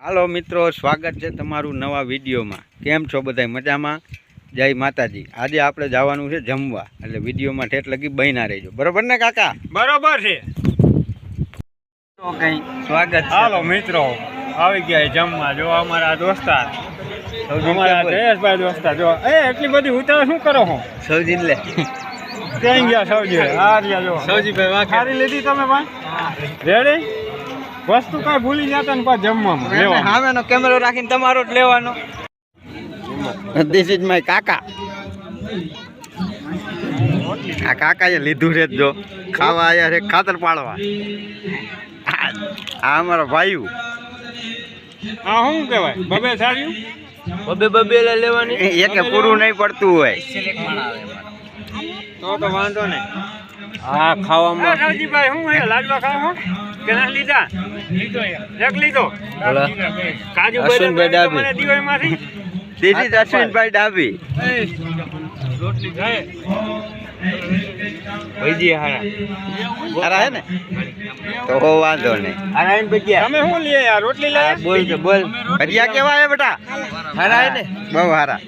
હાલો મિત્રો સ્વાગત છે તમારું નવા વિડીયોમાં. કેમ છો બધા મજામાં? જય માતાજી. આજે આપણે જવાનું છે જમવા. એટલે વિડીયોમાં ઠેઠ લગી બહીના રહેજો. બરોબર ને કાકા? બરોબર છે. તો કઈ સ્વાગત હાલો મિત્રો આવી ગયા જમવા. જો અમારા દોસ્તાર. અમારા જયેશભાઈ દોસ્તાર. જો એ એટલી બધી ઉતાર શું કરો હું સૌજી લે. ક્યાં ગયા સૌજી આ રહ્યા જો. સૌજીભાઈ ખારી લીધી તમે પણ રેડી વસ્તુ કાંઈ ભૂલી જતા ને પાછ જમવામાં. લેવા સામેનો કેમેરો રાખીને તમારો જ લેવાનો. ધીસ ઇઝ માય કાકા. આ કાકાએ લીધું છે જો. ખાવા આવ્યા છે ખાતર પાડવા. આ અમારો ભાઈઓ. આ શું કહેવાય? બબે સાર્યું? બબે બબે લેવાની. એકે પૂરું નહીં પડતું હોય. તો તો વાંધો નહીં. હા ખાવામાં. સૌજીભાઈ હું હે લાડવા ખાવા? કે ના લીધા લીધો એક લીધો. કાજુ અશ્વિનભાઈ ડાભી. મને દીવો એમાંથી અશ્વિનભાઈ ડાબી. રોટલી જાય હારા. હારા હે ને? તો વાંધો નહીં. હારા ભજીયા? તમે શું લઈએ યાર રોટલી લઈએ બોલ. કે બોલ ભજીયા કેવા હે બેટા? હારા હે ને? બહુ હારા.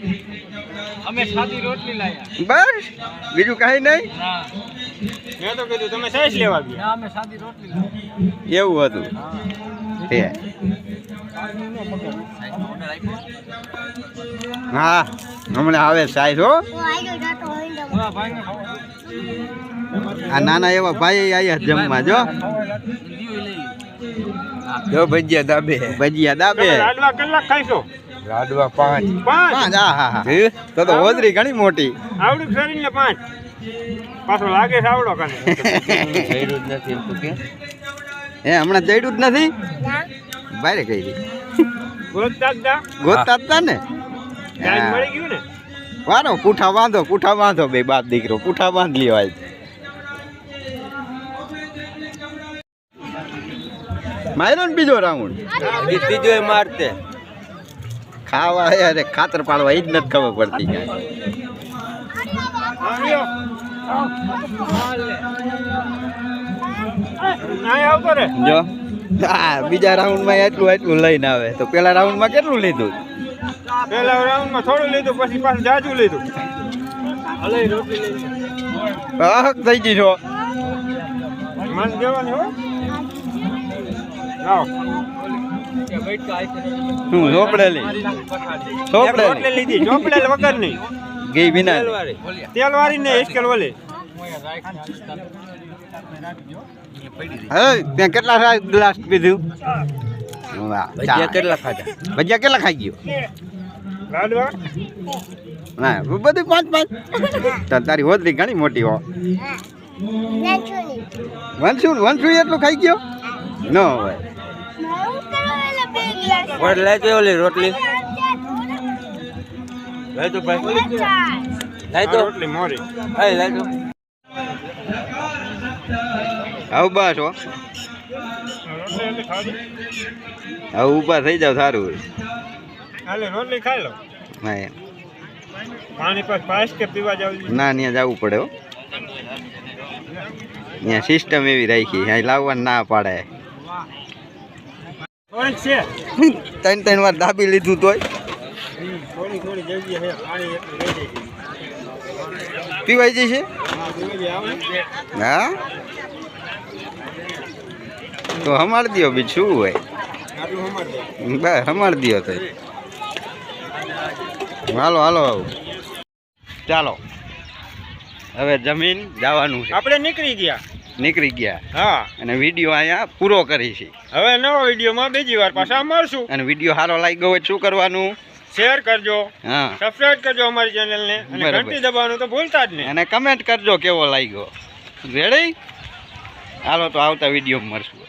અમે સાદી રોટલી લાયા. બસ? બીજું કાંઈ નહીં? મેં તો કીધું તમે સાઈઝ લેવા ગયા. અમે સાદી રોટલી એવું હતું. તે હા. હમણાં આવે સાઈઝ હો. આ નાના એવા ભાઈ આયા જમવા જો. જો ભજીયા દાબે. ભજીયા દાબે. લાડવા ખાઈશો? લાડવા પાંચ. પાંચ? આ હા હા તો તો હોદરી ઘણી મોટી. આવડું શરીર ને પાંચ? પાછો લાગે છે આવડો કને એ હમણાં જઈડું જ નથી? બારે કઈ રી ગોતતા જ ગોતતા જ ને? મળી ગયું ને? વારો પૂઠા બાંધો પૂઠા બાંધો બે બાપ દીકરો પૂઠા બાંધ લ્યો આજ માર્યો ને બીજો રાઉન્ડ? બીજો મારતે. ખાવા અને ખાતર પાડવા એ જ નથી ખબર પડતી. જો હા બીજા રાઉન્ડમાં એટલું એટલું લઈને આવે. તો પેલા રાઉન્ડમાં કેટલું લીધું? પેલા રાઉન્ડમાં થોડું લીધું પછી પાછું જાજુ લીધું. થઈ ગઈ છો મન દેવાની હું ચોપડેલી ચોપડેલી લીધી ચોપડેલ વગર નહીં ગઈ વિના તેલ વાળી ને ઇસ્કેલ વાળી હવે ત્યાં કેટલા ગ્લાસ પીધું ભજીયા કેટલા ખાધા ભજીયા કેટલા ખાઈ ગયો લાડવા ના બધું પાંચ પાંચ તારી હોદરી ઘણી મોટી હો વંશું વંશું એટલું ખાઈ ગયો ન હોય લઈ તો ઓલી રોટલી. તો ભાઈ. તો. રોટલી મોરી હા લઈ તો. હવે બસ હો. હવે ઊભા થઈ જાવ સારું હાલે રોટલી ખાઈ લો. હા. પાણી પાસ પાસ કે પીવા જાવ? ના ત્યાં જવું પડે હો. ત્યાં સિસ્ટમ એવી રાખી અહીં લાવવાનું ના પાડે. ત્રણ ત્રણ વાર દાબી લીધું તોય. પીવાઈ જશે? હા આવે. તો હમાર દો બી શું હોય? બસ હમાર દો તો. હાલો હાલો. ચાલો. હવે જમીન જવાનું છે. આપણે નીકળી ગયા. નીકળી ગયા. હા. અને વીડિયો અહીંયા પૂરો કરી છે. હવે નવો વિડીયોમાં બીજી વાર પાછા મળશું. અને વીડિયો સારો લાગ્યો હોય શું કરવાનું? શેર કરજો. હા. સબસ્ક્રાઇબ કરજો અમારી ચેનલને. અને. ઘંટી દબાવવાનું તો ભૂલતા જ નહીં. અને કમેન્ટ કરજો કેવો લાગ્યો. રેડી હાલો તો આવતા વીડિયો મળશું.